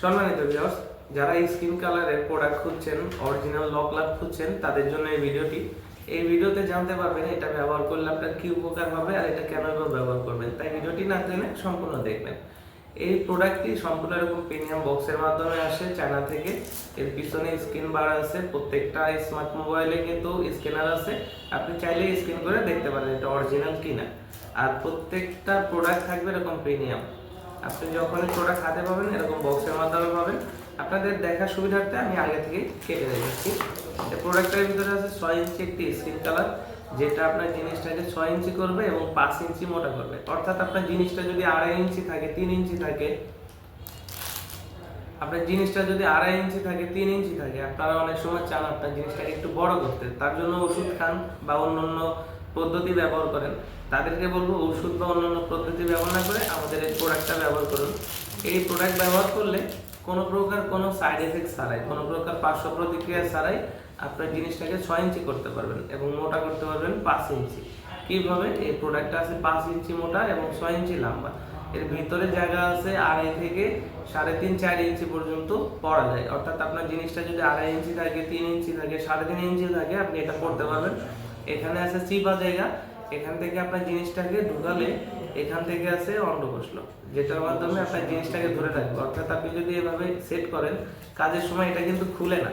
সম্মানিত ভিউয়ার্স যারা স্কিন কালারের প্রোডাক্ট খুঁজছেন অরিজিনাল লক লাভ খুঁজছেন, তাদের জন্য এই ভিডিওটি এই ভিডিওতে জানতে পারবেন এটা ব্যবহার করলে আপনার কি উপকার হবে আর এটা কেন ব্যবহার করবেন। তাই ভিডিওটি না জেনে সম্পূর্ণ দেখবেন। এই প্রোডাক্টটি সম্পূর্ণ এরকম প্রিমিয়াম বক্সের মাধ্যমে আসে চায়না থেকে। এর পিছনে স্ক্রিন বার আছে, প্রত্যেকটা স্মার্ট মোবাইলে কিন্তু স্ক্যানার আছে। আপনি চাইলে স্ক্যান করে দেখতে পারেন এটা অরিজিনাল কিনা। আর প্রত্যেকটা প্রোডাক্ট থাকবে এরকম প্রিমিয়াম আপনি যখন প্রোডাক্ট হাতে পাবেন, এরকম বক্সের মাধ্যমে পাবেন। আপনাদের দেখার সুবিধার্থে আমি আগে থেকে কেটে রেখেছি। প্রোডাক্টের ভিতরে আছে ছয় ইঞ্চি একটি স্কিন কালার যেটা আপনার জিনিসটাকে ছয় ইঞ্চি করবে এবং পাঁচ ইঞ্চি মোটা করবে। অর্থাৎ আপনার জিনিসটা যদি আড়াই ইঞ্চি থাকে, তিন ইঞ্চি থাকে, আপনার জিনিসটা যদি আড়াই ইঞ্চি থাকে, তিন ইঞ্চি থাকে, আপনারা অনেক সময় চান আপনার জিনিসটাকে একটু বড় করতে। তার জন্য ওষুধ খান বা অন্যান্য পদ্ধতি ব্যবহার করেন। তাদেরকে বলব ওষুধ বা অন্যান্য পদ্ধতি ব্যবহার না করে আমাদের এই প্রোডাক্টটা ব্যবহার করুন। এই প্রোডাক্ট ব্যবহার করলে কোনো প্রকার কোনো সাইড এফেক্ট ছাড়াই, কোনো প্রকার পার্শ্ব প্রতিক্রিয়া ছাড়াই আপনার জিনিসটাকে ছয় ইঞ্চি করতে পারবেন এবং মোটা করতে পারবেন পাঁচ ইঞ্চি। কীভাবে? এই প্রোডাক্টটা আছে পাঁচ ইঞ্চি মোটা এবং ছয় ইঞ্চি লম্বা। এর ভিতরে জায়গা আছে আড়াই থেকে সাড়ে তিন, চার ইঞ্চি পর্যন্ত পড়া যায়। অর্থাৎ আপনার জিনিসটা যদি আড়াই ইঞ্চি থাকে, তিন ইঞ্চি থাকে, সাড়ে তিন ইঞ্চি থাকে, আপনি এটা করতে পারবেন। এখানে আছে চিপা জায়গা, এখান থেকে আপনার জিনিসটাকে ঢুকালে এখান থেকে আছে অন্ডকোষল যেটার মাধ্যমে আপনার জিনিসটাকে ধরে রাখবে। অর্থাৎ আপনি যদি এভাবে সেট করেন, কাজের সময় এটা কিন্তু খুলে না।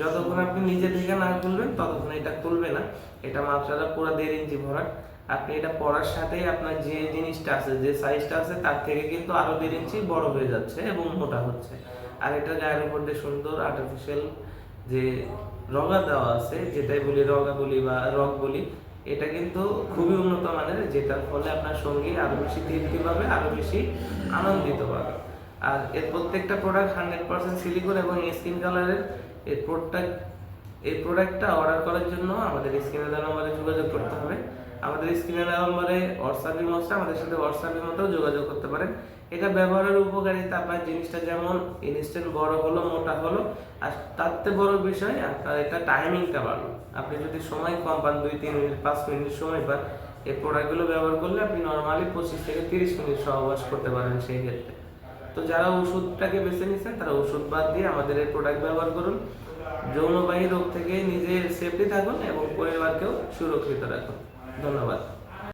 যতক্ষণ আপনি নিজে থেকে না খুলবেন, ততক্ষণ এটা খুলবে না। এটা মাত্রাটা পুরো দেড় ইঞ্চি ভরাট আপনি এটা পড়ার সাথেই আপনার যে জিনিসটা আছে, যে সাইজটা আছে, তার থেকে কিন্তু আরও দেড় ইঞ্চি বড় হয়ে যাচ্ছে এবং মোটা হচ্ছে। আর এটা গায়ের উপর দিয়ে সুন্দর আর্টিফিশিয়াল যে রগা দেওয়া আছে, যেটাই বলি রগা বলি বা রগ বলি, এটা কিন্তু খুবই উন্নত মানের, যেটার ফলে আপনার সঙ্গী আরও বেশি তৃপ্তি পাবে, আরও বেশি আনন্দিত পাবে। আর এর প্রত্যেকটা প্রোডাক্ট হান্ড্রেড পার্সেন্ট সিলিকন এবং স্কিন কালারের এর প্রোডাক্ট এই প্রোডাক্টটা অর্ডার করার জন্য আমাদের স্ক্রিনে দ্বারা আমাদের যোগাযোগ করতে হবে। আমাদের স্ক্রিনে দেওয়া নম্বরে হোয়াটসঅ্যাপ ইমোসে আমাদের সাথে হোয়াটসঅ্যাপ ইমোতেও যোগাযোগ করতে পারেন। এটা ব্যবহারের উপকারিতা, আপনার জিনিসটা যেমন ইনস্ট্যান্ট বড় হলো, মোটা হলো, আর থেকে বড় বিষয়, আপনার এটা টাইমিংটা বাড়লো আপনি যদি সময় কম পান, দুই, তিন মিনিট, পাঁচ মিনিট সময় পান, এই প্রোডাক্টগুলো ব্যবহার করলে আপনি নর্মালি পঁচিশ থেকে তিরিশ মিনিট সহবাস করতে পারেন সেই ক্ষেত্রে। তো যারা ওষুধটাকে বেছে নিচ্ছেন তারা ওষুধ বাদ দিয়ে আমাদের এই প্রোডাক্ট ব্যবহার করুন। যৌনবাহী রোগ থেকে নিজের সেফটি থাকুন এবং পরিবারকেও সুরক্ষিত রাখুন। ধন্যবাদ।